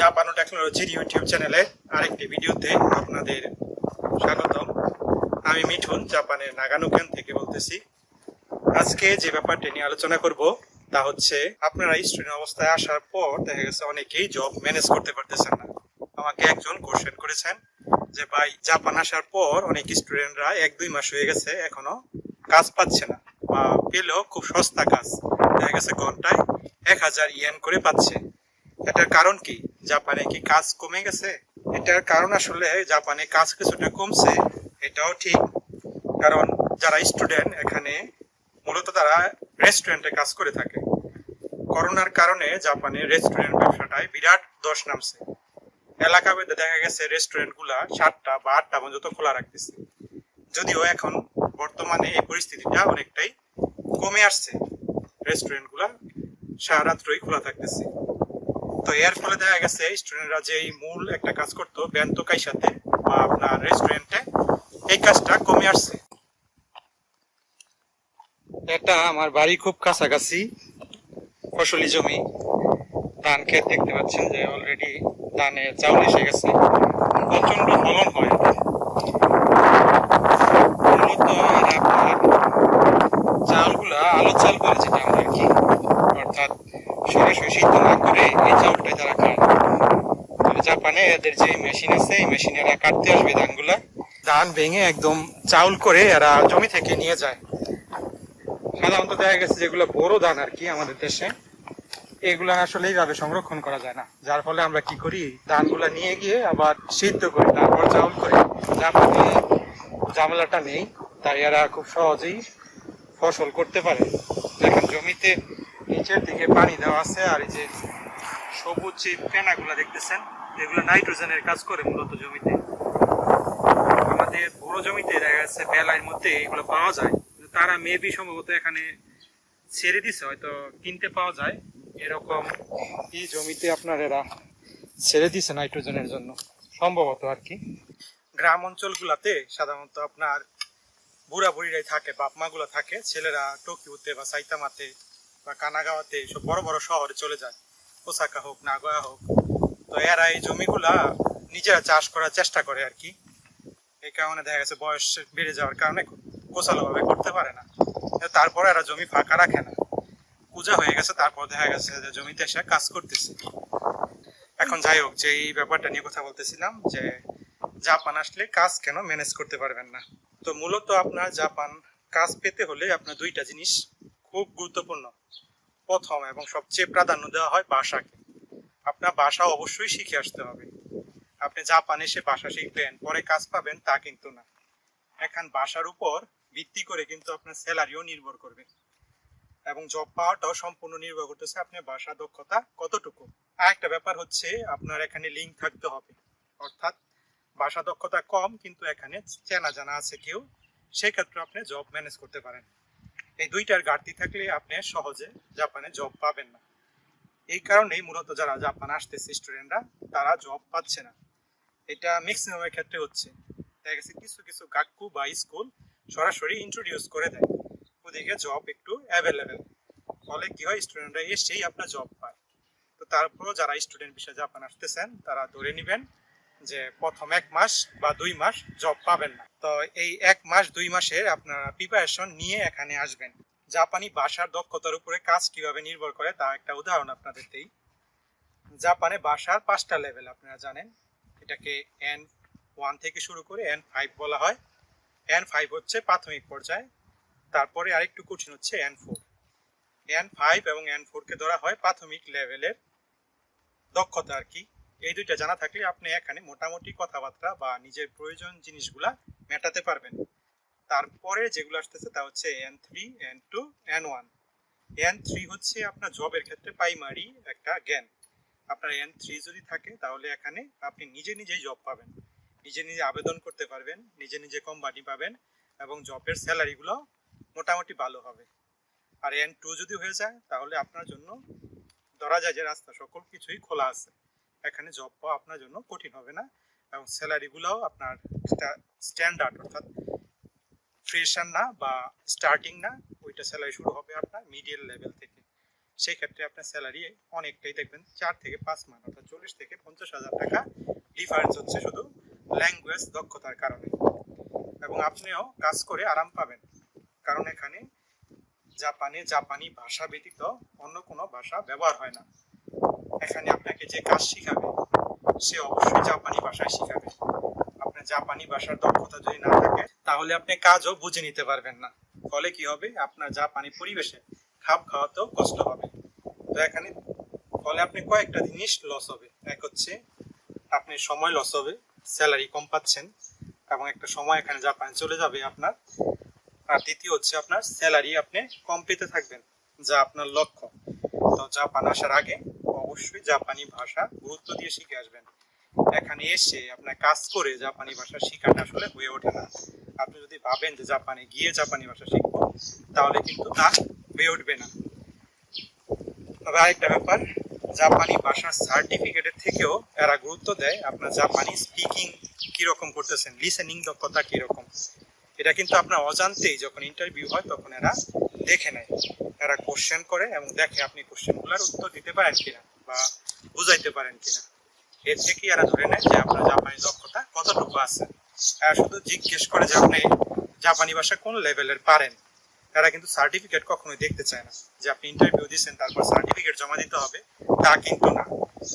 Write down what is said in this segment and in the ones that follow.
জাপানো টেকনোলজির ইউটিউব চ্যানেলে আরেকটি ভিডিওতে আপনাদের স্বাগতম। আমি মিঠুন, জাপানের নাগানোক্যান থেকে বলতেছি। আজকে যে ব্যাপারটি নিয়ে আলোচনা করব, তা হচ্ছে আপনারা স্টুডেন্ট অবস্থায় আসার পর দেখা গেছে অনেকেই জব ম্যানেজ করতে পারতেছেন না। আমাকে একজন কোশ্চেন করেছেন যে, ভাই, জাপান আসার পর অনেক স্টুডেন্টরা এক দুই মাস হয়ে গেছে এখনও কাজ পাচ্ছে না বা পেলেও খুব সস্তা কাজ। দেখা গেছে ঘন্টায় এক হাজার ইয়েন করে পাচ্ছে। এটার কারণ কি? জাপানে কি কাজ কমে গেছে? এটার কারণ আসলে জাপানে কাজ কিছুটা কমছে, এটাও ঠিক। কারণ যারা স্টুডেন্ট, এখানে মূলত তারা রেস্টুরেন্টে কাজ করে থাকে। করোনার কারণে জাপানে রেস্টুরেন্ট ব্যবসাটায় বিরাট দশ নামছে। এলাকা ভেদে দেখা গেছে রেস্টুরেন্টগুলা সাতটা বা আটটা পর্যন্ত খোলা রাখতেছে। যদিও এখন বর্তমানে এই পরিস্থিতিটা অনেকটাই কমে আসছে। রেস্টুরেন্টগুলা সারারাত্রই খোলা থাকতেছে। তো এর ফলে দেখা গেছে, স্টুডেন্টরা যে মূল একটা কাজ করতো ব্যান্তকাই সাথে বা আপনার রেস্টুরেন্টে এই কাজটা কমে আসছে। এটা আমার বাড়ি খুব কাছাকাছি, ফসলি জমি। ধান ক্ষেত দেখতে পাচ্ছেন যে অলরেডি ধানে চাউল এসে গেছে। প্রচণ্ড ফলন হয় মূলত আর আপনার চাউলগুলা আলো চাল করে যেটা আমরা আর কি অর্থাৎ সরাসরি সিদ্ধ না করে এই চাউলটাই তারা খায় তবে জাপানে এদের যে মেশিন আছে, এই মেশিনে এরা কাটতে আসবে ধানগুলা। ধান ভেঙে একদম চাউল করে এরা জমি থেকে নিয়ে যায়। সাধারণত দেখা গেছে যেগুলো বড় ধান আর কি আমাদের দেশে, এগুলা আসলে এইভাবে সংরক্ষণ করা যায় না। যার ফলে আমরা কি করি, ধানগুলা নিয়ে গিয়ে আবার সিদ্ধ করি তারপর চাউল করি জাপানে ঝামেলাটা নেই, তাই এরা খুব সহজেই ফসল করতে পারে। দেখেন জমিতে নিচের দিকে পানি দেওয়া আছে, আর এই যে সবুজ যে পেনাগুলা দেখতেছেন এগুলো নাইট্রোজেনের কাজ করে মূলত জমিতে। আমাদের বড় জমিতে দেখা যাচ্ছে বেলার মধ্যে এগুলো পাওয়া যায়। তারা মেবি সম্ভবত এখানে ছেড়ে দিছে, হয়তো কিনতে পাওয়া যায়। এরকম এই জমিতে আপনার এরা ছেড়ে দিছে নাইট্রোজেনের জন্য, সম্ভবত আর কি। গ্রাম অঞ্চলগুলাতে সাধারণত আপনার বুড়া বুড়িরাই থাকে বাপ মাগুলো থাকে, ছেলেরা টোকিওতে বা সাইতামাতে বা কানাগাওয়াতে সব বড় বড় শহরে চলে যায়। ওসাকা হোক, নাগোয়া হোক তো এরা এই জমিগুলা নিজেরা চাষ করার চেষ্টা করে আর কি। এই কারণে দেখা গেছে বয়স বেড়ে যাওয়ার কারণে গোছালো ভাবে করতে পারে না। তারপরে এরা জমি ফাঁকা রাখে না। পূজা হয়ে গেছে, তারপর দেখা গেছে যে জমিতে এসে কাজ করতেছে। এখন যাই হোক, যে এই ব্যাপারটা নিয়ে কথা বলতেছিলাম যে জাপান আসলে কাজ কেন ম্যানেজ করতে পারবেন না। তো মূলত আপনার জাপান কাজ পেতে হলে আপনার দুইটা জিনিস খুব গুরুত্বপূর্ণ। প্রথম এবং সবচেয়ে প্রাধান্য দেওয়া হয় ভাষাকে আপনার ভাষা অবশ্যই শিখে আসতে হবে। আপনি জাপান এসে ভাষা শিখবেন, পরে কাজ পাবেন তা কিন্তু না। এখন ভাষার উপর ভিত্তি করে কিন্তু আপনার স্যালারিও নির্ভর করবে। এবং জব পাওয়াটাও সম্পূর্ণ নির্ভর করতেছে আপনার ভাষা দক্ষতা কতটুকু। আর একটা ব্যাপার হচ্ছে, আপনার এখানে লিঙ্ক থাকতে হবে। অর্থাৎ ভাষা দক্ষতা কম, কিন্তু এখানে চেনা জানা আছে কেউ। সেক্ষেত্রে আপনি জব ম্যানেজ করতে পারেন। এই দুইটার ঘাটতি থাকলে আপনি সহজে জাপানে জব পাবেন না। এই কারণেই মূলত যারা জাপান আসতেছে স্টুডেন্টরা, তারা জব পাচ্ছে না। এটা ম্যাক্সিমামের ক্ষেত্রে হচ্ছে। দেখা গেছে কিছু কিছু কাকু বা স্কুল সরাসরি ইন্ট্রোডিউস করে দেয়। ওদিকে জব একটু অ্যাভেলেবেল ফলে কি হয়, স্টুডেন্টরা এসেই আপনার জব পায়। তো তারপরও যারা স্টুডেন্ট বিষয়ে জাপান আসতেছেন, তারা ধরে নেবেন যে প্রথম এক মাস বা দুই মাস জব পাবেন না। তো এই এক মাস, দুই মাসের আপনারা প্রিপারেশন নিয়ে এখানে আসবেন। জাপানি ভাষার দক্ষতার উপরে কাজ কীভাবে নির্ভর করে, তা একটা উদাহরণ আপনাদের দেই। জাপানে ভাষার পাঁচটা লেভেল আপনারা জানেন। এটাকে এন ওয়ান থেকে শুরু করে এন ফাইভ বলা হয়। এন ফাইভ হচ্ছে প্রাথমিক পর্যায়ে, তারপরে আরেকটু কঠিন হচ্ছে এন ফোর এন ফাইভ এবং এন ফোরকে ধরা হয় প্রাথমিক লেভেলের দক্ষতা আর কি। এই দুইটা জানা থাকলে আপনি এখানে মোটামুটি কথাবার্তা বা নিজের প্রয়োজন জিনিসগুলা মেটাতে পারবেন। তারপরে যেগুলো আসতেছে তা হচ্ছে N three N two N one N three হচ্ছে আপনার জবের ক্ষেত্রে প্রাইমারি একটা জ্ঞান। আপনার এন থ্রি যদি থাকে, তাহলে এখানে আপনি নিজে নিজেই জব পাবেন। নিজে নিজে আবেদন করতে পারবেন, নিজে নিজে কোম্পানি পাবেন এবং জবের স্যালারিগুলো মোটামুটি ভালো হবে। আর এন টু যদি হয়ে যায়, তাহলে আপনার জন্য ধরা যায় যে রাস্তা সকল কিছুই খোলা আছে। এখানে জব পাওয়া আপনার জন্য কঠিন হবে না এবং স্যালারিগুলোও আপনার স্ট্যান্ডার্ড অর্থাৎ ফ্রেশার না বা স্টার্টিং না, ওইটা স্যালারি শুরু হবে আপনার মিডিয়াল লেভেল থেকে। সেই ক্ষেত্রে আপনার স্যালারি অনেকটাই দেখবেন চার থেকে পাঁচ মান অর্থাৎ চল্লিশ থেকে পঞ্চাশ হাজার টাকা ডিফারেন্স হচ্ছে শুধু ল্যাঙ্গুয়েজ দক্ষতার কারণে। এবং আপনিও কাজ করে আরাম পাবেন। কারণ এখানে জাপানে জাপানি ভাষা ব্যতীত অন্য কোনো ভাষা ব্যবহার হয় না। এখানে আপনাকে যে কাজ শিখাবে, সে অবশ্যই জাপানি ভাষায় শিখাবে। আপনার জাপানি ভাষার দক্ষতা যদি না থাকে তাহলে আপনি কাজও বুঝে নিতে পারবেন না। ফলে কি হবে? আপনার জাপানি পরিবেশে খাপ খাওয়াতেও কষ্ট হবে। তো এখানে ফলে আপনি কয়েকটা জিনিস লস হবে। এক হচ্ছে, আপনি সময় লস হবে স্যালারি কম পাচ্ছেন এবং একটা সময় এখানে জাপানে চলে যাবে আপনার। আর দ্বিতীয় হচ্ছে আপনার স্যালারি আপনি কম পেতে থাকবেন, যা আপনার লক্ষ্য। তো জাপান আসার আগে অবশ্যই জাপানি ভাষা গুরুত্ব দিয়ে শিখে আসবেন। এখানে এসে আপনার কাজ করে জাপানি ভাষা শেখাটা আসলে হয়ে ওঠে না। আপনি যদি ভাবেন যে জাপানে গিয়ে জাপানি ভাষা শিখব, তাহলে কিন্তু তা হয়ে উঠবে না। তবে আরেকটা ব্যাপার, জাপানি ভাষার সার্টিফিকেটের থেকেও এরা গুরুত্ব দেয় আপনার জাপানি স্পিকিং কীরকম করতেছেন লিসেনিং দক্ষতা কীরকম। এটা কিন্তু আপনার অজান্তেই যখন ইন্টারভিউ হয় তখন এরা দেখে নেয়। এরা কোশ্চেন করে এবং দেখে আপনি কোশ্চেনগুলোর উত্তর দিতে পারেন কিনা বা বুঝাইতে পারেন কিনা। এর থেকেই এরা ধরে নেয় যে আপনার জাপানি দক্ষতা কতটুকু আছে। শুধু জিজ্ঞেস করে যে আপনি জাপানি ভাষা কোন লেভেলের পারেন? এরা কিন্তু সার্টিফিকেট কখনোই দেখতে চায় না। যে আপনি ইন্টারভিউ দিচ্ছেন তারপর সার্টিফিকেট জমা দিতে হবে, তা কিন্তু না।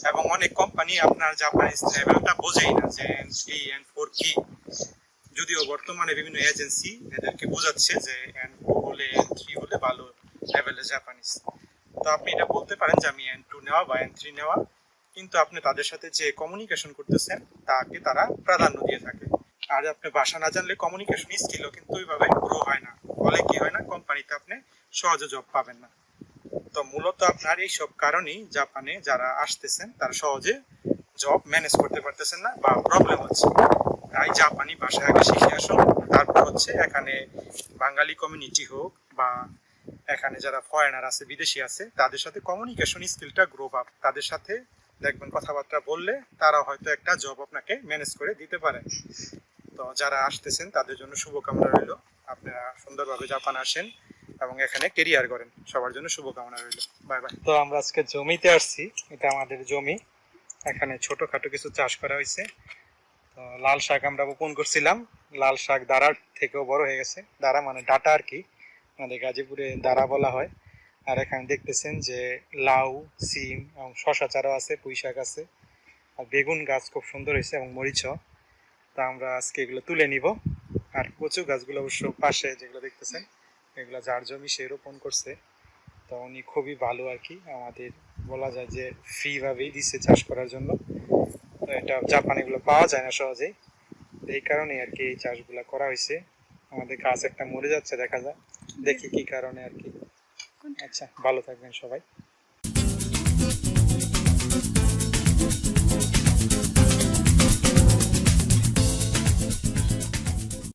এবং অনেক কোম্পানি আপনার জাপানিজ লেভেলটা বোঝেই না যে এন থ্রি এন ফোর কি। যদিও বর্তমানে বিভিন্ন এজেন্সি এদেরকে বোঝাচ্ছে যে এন টু হলে এন থ্রি হলে ভালো লেভেলের জাপানিজ তো আপনি এটা বলতে পারেন যে আমি এন টু নেওয়া বা এন থ্রি নেওয়া, কিন্তু আপনি তাদের সাথে যে কমিউনিকেশন করতেছেন, তাকে তারা প্রাধান্য দিয়ে থাকে। আর আপনি ভাষা না জানলে কমিউনিকেশন স্কিলও কিন্তু ওইভাবে গ্রো হয় না। ফলে কি হয় না কোম্পানিতে আপনি সহজে জব পাবেন না। তো মূলত আপনার এই সব কারণেই জাপানে যারা আসতেছেন, তারা সহজে জব ম্যানেজ করতে পারতেছেন না বা প্রবলেম হচ্ছে। তাই জাপানি ভাষা আগে শিখে আসুন, তারপর হচ্ছে এখানে বাঙালি কমিউনিটি হোক বা এখানে যারা ফরেনার আছে, বিদেশি আছে, তাদের সাথে কমিউনিকেশন স্কিলটা গ্রো আপ তাদের সাথে দেখবেন কথাবার্তা বললে তারা হয়তো একটা জব আপনাকে ম্যানেজ করে দিতে পারে। তো যারা আসতেছেন, তাদের জন্য শুভকামনা রইল। আপনারা সুন্দরভাবে জাপান আসেন এবং এখানে কেরিয়ার করেন। সবার জন্য শুভকামনা রইল। বাই বাই তো আমরা আজকে জমিতে আসছি। এটা আমাদের জমি। এখানে ছোটখাটো কিছু চাষ করা হয়েছে। তো লাল শাক আমরা বপন করছিলাম। লাল শাক দাঁড়ার থেকেও বড় হয়ে গেছে। দাঁড়া মানে ডাটা আর কি। আমাদের গাজীপুরে দাঁড়া বলা হয়। আর এখানে দেখতেছেন যে লাউ, সিম এবং শশা চারাও আছে পুঁই শাক আছে। আর বেগুন গাছ খুব সুন্দর হয়েছে এবং মরিচও। তা আমরা আজকে এগুলো তুলে নিব। আর কচু গাছগুলো অবশ্য পাশে যেগুলো দেখতেছেন, এগুলো যার জমি সে রোপণ করছে। তো উনি খুবই ভালো আর কি, আমাদের বলা যায় যে ফ্রিভাবেই দিচ্ছে চাষ করার জন্য। তো এটা জাপানে এগুলো পাওয়া যায় না সহজেই। এই কারণে আর কি এই চাষগুলো করা হয়েছে। আমাদের গাছ একটা মরে যাচ্ছে, দেখা যায় দেখি কি কারণে আর কি। আচ্ছা ভালো থাকবেন সবাই।